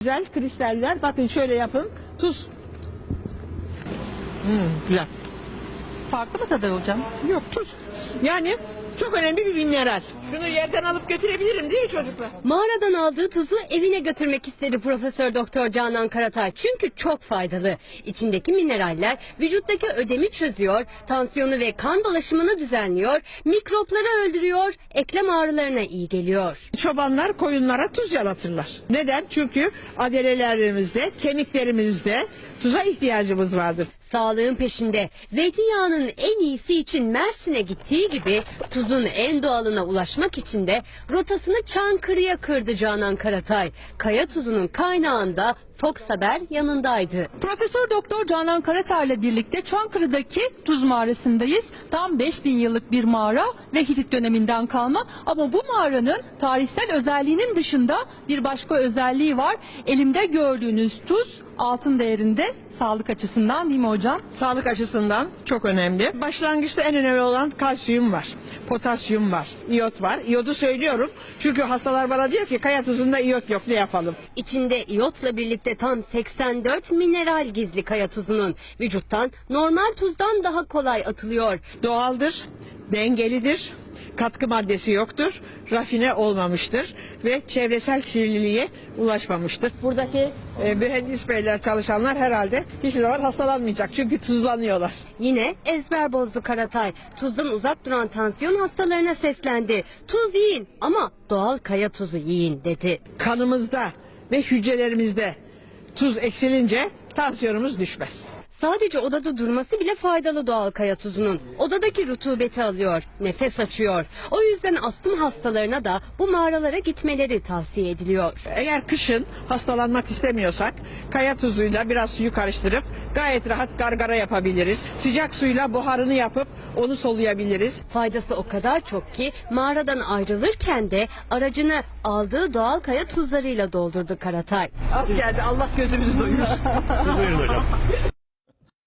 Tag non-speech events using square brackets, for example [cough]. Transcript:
Güzel kristaller. Bakın şöyle yapın. Tuz. Hmm, güzel. Farklı mı tadı hocam? Yok tuz. Yani çok önemli bir mineral. Şunu yerden alıp götürebilirim değil mi çocuklar? Mağaradan aldığı tuzu evine götürmek istedi Profesör Doktor Canan Karatay. Çünkü çok faydalı. İçindeki mineraller vücuttaki ödemi çözüyor, tansiyonu ve kan dolaşımını düzenliyor, mikropları öldürüyor, eklem ağrılarına iyi geliyor. Çobanlar koyunlara tuz yalatırlar. Neden? Çünkü adelelerimizde, kemiklerimizde tuza ihtiyacımız vardır. Sağlığın peşinde zeytinyağının en iyisi için Mersin'e gittiği gibi tuzun en doğalına ulaşmak için de rotasını Çankırı'ya kırdı Canan Karatay. Kaya tuzunun kaynağında Fox Haber yanındaydı. Profesör Doktor Canan Karatar'la birlikte Çankırı'daki Tuz Mağarası'ndayız. Tam 5000 yıllık bir mağara ve Hitit döneminden kalma. Ama bu mağaranın tarihsel özelliğinin dışında bir başka özelliği var. Elimde gördüğünüz tuz altın değerinde sağlık açısından değil mi hocam? Sağlık açısından çok önemli. Başlangıçta en önemli olan kalsiyum var, potasyum var, iyot var. İyodu söylüyorum çünkü hastalar bana diyor ki kaya tuzunda iyot yok ne yapalım? İçinde iyotla birlikte tam 84 mineral gizli kaya tuzunun vücuttan normal tuzdan daha kolay atılıyor. Doğaldır, dengelidir, katkı maddesi yoktur, rafine olmamıştır ve çevresel kirliliğe ulaşmamıştır. Buradaki e, mühendis beyler çalışanlar herhalde hiçbir zaman hastalanmayacak çünkü tuzlanıyorlar. Yine ezber bozdu Karatay. Tuzdan uzak duran tansiyon hastalarına seslendi. Tuz yiyin ama doğal kaya tuzu yiyin dedi. Kanımızda ve hücrelerimizde tuz eksilince tansiyonumuz düşmez. Sadece odada durması bile faydalı doğal kaya tuzunun. Odadaki rutubeti alıyor, nefes açıyor. O yüzden astım hastalarına da bu mağaralara gitmeleri tavsiye ediliyor. Eğer kışın hastalanmak istemiyorsak kaya tuzuyla biraz suyu karıştırıp gayet rahat gargara yapabiliriz. Sıcak suyla buharını yapıp onu soluyabiliriz. Faydası o kadar çok ki mağaradan ayrılırken de aracını aldığı doğal kaya tuzlarıyla doldurdu Karatay. Az geldi Allah gözümüzü doyursun. [laughs] Buyurun hocam.